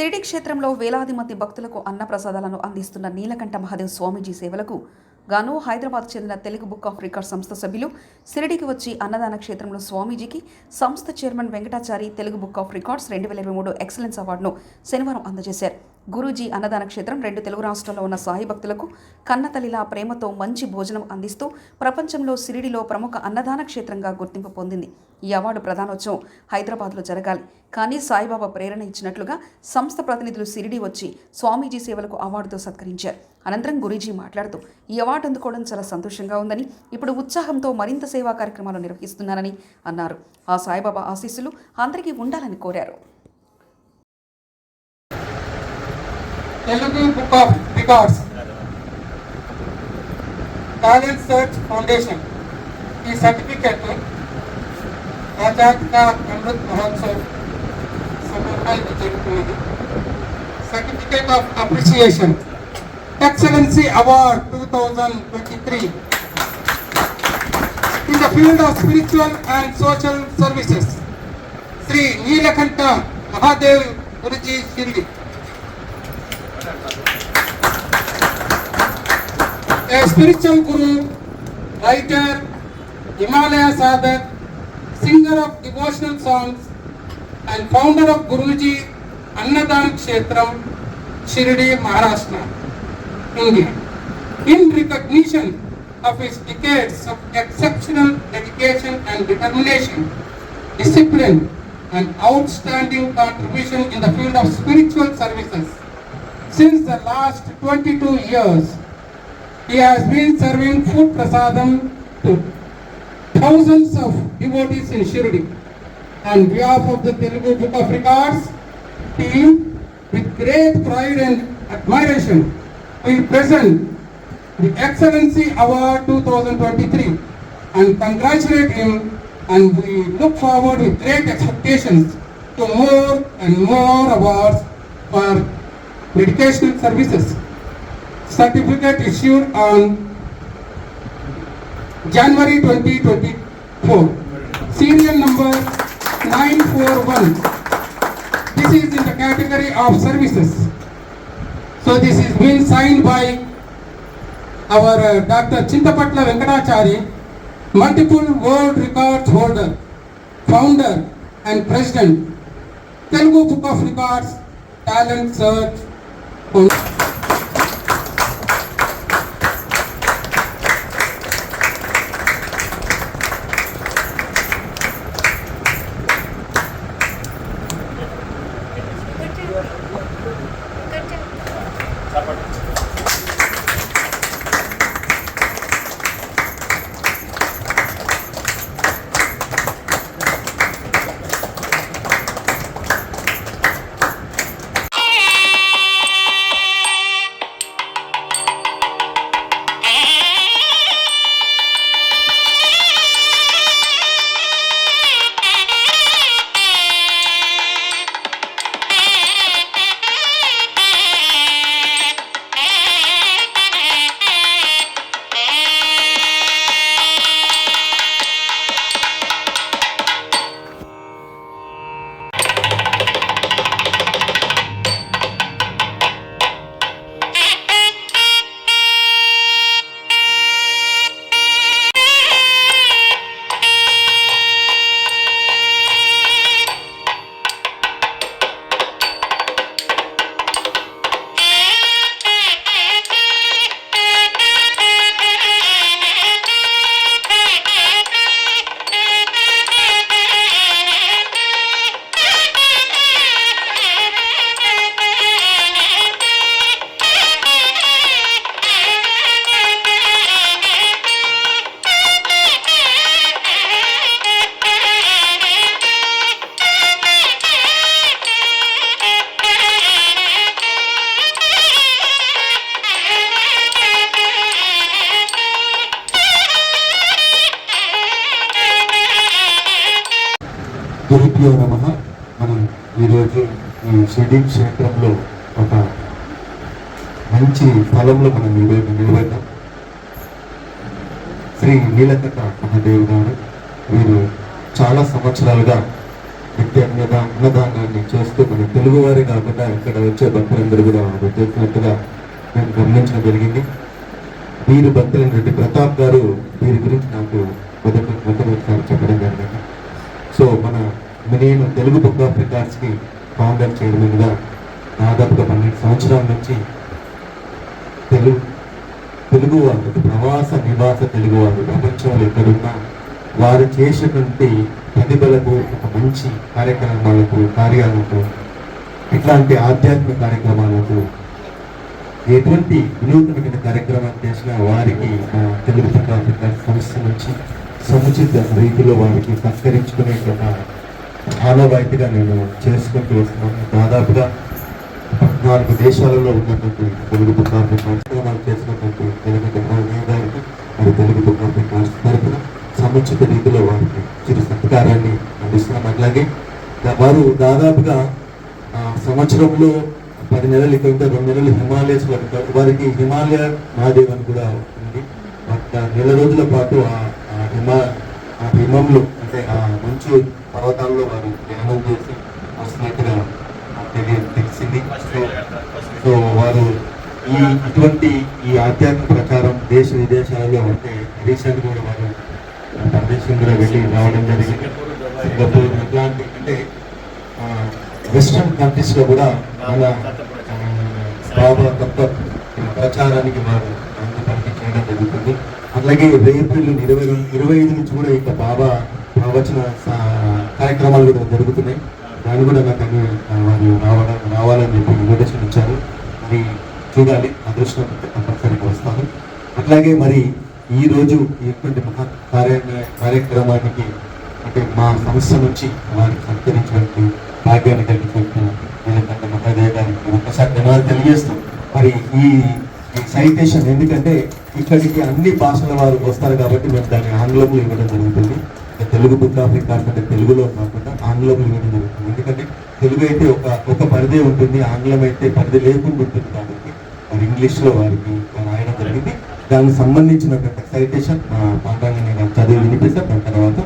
షిరిడి క్షేత్రంలో వేలాది మంది భక్తులకు అన్నప్రసాదాలను అందిస్తున్న నీలకంఠ మహాదేవ్ స్వామీజీ సేవలకు గాను హైదరాబాద్ చెందిన తెలుగు బుక్ ఆఫ్ రికార్డ్ సంస్థ సభ్యులు షిరిడికి వచ్చి అన్నదాన క్షేత్రంలో స్వామీజీకి సంస్థ chairman Venkatachari Telugu book of records రెండు వేల ఇరవై మూడు ఎక్సలెన్స్ అవార్డును శనివారం అందజేశారు. గురూజీ అన్నదాన క్షేత్రం రెండు తెలుగు రాష్ట్రాల్లో ఉన్న సాయి భక్తులకు కన్నతల్లిలా ప్రేమతో మంచి భోజనం అందిస్తూ ప్రపంచంలో సిరిడిలో ప్రముఖ అన్నదాన క్షేత్రంగా గుర్తింపు పొందింది. ఈ అవార్డు ప్రధానోత్సవం హైదరాబాద్లో జరగాలి. కానీ సాయిబాబా ప్రేరణ ఇచ్చినట్లుగా సంస్థ ప్రతినిధులు సిరిడి వచ్చి స్వామీజీ సేవలకు అవార్డుతో సత్కరించారు. అనంతరం గురూజీ మాట్లాడుతూ ఈ అవార్డు అందుకోవడం చాలా సంతోషంగా ఉందని ఇప్పుడు ఉత్సాహంతో మరింత సేవా కార్యక్రమాలు నిర్వహిస్తున్నారని అన్నారు. ఆ సాయిబాబా ఆశీస్సులు అందరికీ ఉండాలని కోరారు. Telugu book of records talent search foundation ఈ సర్టిఫికెట్ ఆజాద్ కా అమృత్ మహోత్సవ్ సందర్భంగా జరుగుతున్నది certificate of appreciation excellency award two thousand twenty three in the field of spiritual and social services Shri Neelakantha Mahadev Guruji Shiridi a spiritual guru, writer, Himalaya sadhak, singer of devotional songs, and founder of Guruji Annadan Kshetram, Shirdi, Maharashtra, India. In recognition of his decades of exceptional dedication and determination, discipline, and outstanding contribution in the field of spiritual services, since the last 22 years, he has been serving food prasadam to thousands of devotees in Shirdi. On behalf of the Telugu Book of Records team, with great pride and admiration, we present the Excellency Award 2023 and congratulate him and we look forward with great expectations to more and more awards for dedicational services certificate issued on January 2024. Serial number 941. This is in the category of services. So this is being signed by our uh, Dr. Chintapatla Venkatachari, multiple world records holder, founder and president, Telugu Book of Records, Talent Search. Oh. గురుభ్యో నమ మనం ఈరోజు ఈ schedule క్షేత్రంలో ఒక మంచి స్థలంలో మనం ఈరోజు నిలబడ్డాం శ్రీ నీలకంఠ మహాదేవ్ గారు వీరు చాలా సంవత్సరాలుగా నిత్య అన్నద అన్నదానాన్ని చేస్తూ మన తెలుగువారే కాకుండా ఇక్కడ వచ్చే భక్తులందరూ కూడా చేసినట్టుగా నేను గమనించడం జరిగింది. వీరు భక్తులైనటువంటి ప్రతాప్ గారు వీరి గురించి నాకు మొదటి మొట్టమొదటిసారి చెప్పడం జరిగింది. మన నేను తెలుగు బుక్ ఆఫ్ రికార్డ్స్కి ఫౌండర్ చైర్మన్గా దాదాపుగా పన్నెండు సంవత్సరాల నుంచి తెలుగు తెలుగు వాళ్ళు ప్రవాస నివాస తెలుగు వాళ్ళు ప్రపంచంలో ఎక్కడున్నా వారు చేసినటువంటి ప్రతిభలకు ఒక మంచి కార్యక్రమాలకు కార్యాలకు ఇట్లాంటి ఆధ్యాత్మిక కార్యక్రమాలకు ఎటువంటి వినూతనమైన కార్యక్రమాలు చేసిన వారికి మా తెలుగు పత్రికా సంస్థ నుంచి సముచిత రీతిలో వారికి సత్కరించుకునే ఒక ఆనవాయితీగా నేను చేసుకుంటూ వస్తున్నాను. దాదాపుగా పద్నాలుగు దేశాలలో ఉన్నటువంటి తెలుగు బుక్ ఆఫ్ కార్యక్రమాలు చేసినటువంటి తెలుగు బ్రహ్మణ్య గారికి మరి తెలుగు దుకాణం ఆఫ్ తరఫున సముచిత రీతిలో వారికి చిరు సత్కారాన్ని అందిస్తున్నాం. అట్లాగే వారు దాదాపుగా సంవత్సరంలో పది నెలలు ఇక్కడ ఉంటే రెండు నెలలు హిమాలయస్ ఉంటారు వారికి హిమాలయ మహాదేవ్ అని కూడా ఉంది. బట్ నెల రోజుల పాటు ఆ హిమ ఆ హిమంలో అంటే ఆ మంచు పర్వతాల్లో వారు ధ్యానం చేసి వస్తున్నట్టుగా తెలియ తెలిసింది. సో సో వారు ఈ ఇటువంటి ఈ ఆధ్యాత్మిక ప్రచారం దేశ విదేశాలలో అంటే రీసెంట్ కూడా వారు పరదేశం కూడా వెళ్ళి రావడం జరిగింది. సింగపూర్ ఇట్లాంటి అంటే వెస్ట్రన్ కంట్రీస్లో కూడా మన ఆ, బాబా తత్వ ప్రచారానికి వారు అందుబాటు చేయడం జరుగుతుంది. అట్లాగే ఏప్రిల్ ఇరవై ఇరవై ఐదు నుంచి కూడా ఇక బాబా ప్రవచన సా- కార్యక్రమాలు కూడా జరుగుతున్నాయి. దాన్ని కూడా నాకు అన్ని వారు రావడం రావాలని చెప్పి ఇన్విటేషన్ ఇచ్చారు. మరి చూడాలి అదృష్టం తప్పనిసరిగా వస్తాను. అట్లాగే మరి ఈ రోజు మహా కార్య కార్యక్రమానికి అంటే మా సంస్థ నుంచి వారికి సత్కరించినటువంటి భాగ్యాన్ని కలిగినట్టు వీళ్ళకంటే మహాదేవ్ గారికి ఒకసారి ధన్యవాదాలు తెలియజేస్తాం మరి ఈ సైటేషన్ ఎందుకంటే ఇక్కడికి అన్ని భాషల వారు వస్తారు కాబట్టి మేము దాన్ని ఆంగ్లంలో ఇవ్వడం జరుగుతుంది. తెలుగు బుక్ ఆఫ్ రికార్డ్స్ అంటే తెలుగులో కాకుండా ఆంగ్లంలో ఇవ్వడం జరుగుతుంది. ఎందుకంటే తెలుగు అయితే ఒక ఒక పరిధి ఉంటుంది ఆంగ్లం అయితే పరిధి లేకుండా ఉంటుంది కాబట్టి మరి ఇంగ్లీష్లో వారికి రాయడం జరిగింది. దానికి సంబంధించిన సైటేషన్ పాఠాన్ని నేను చదివి వినిపిస్తాను దాని తర్వాత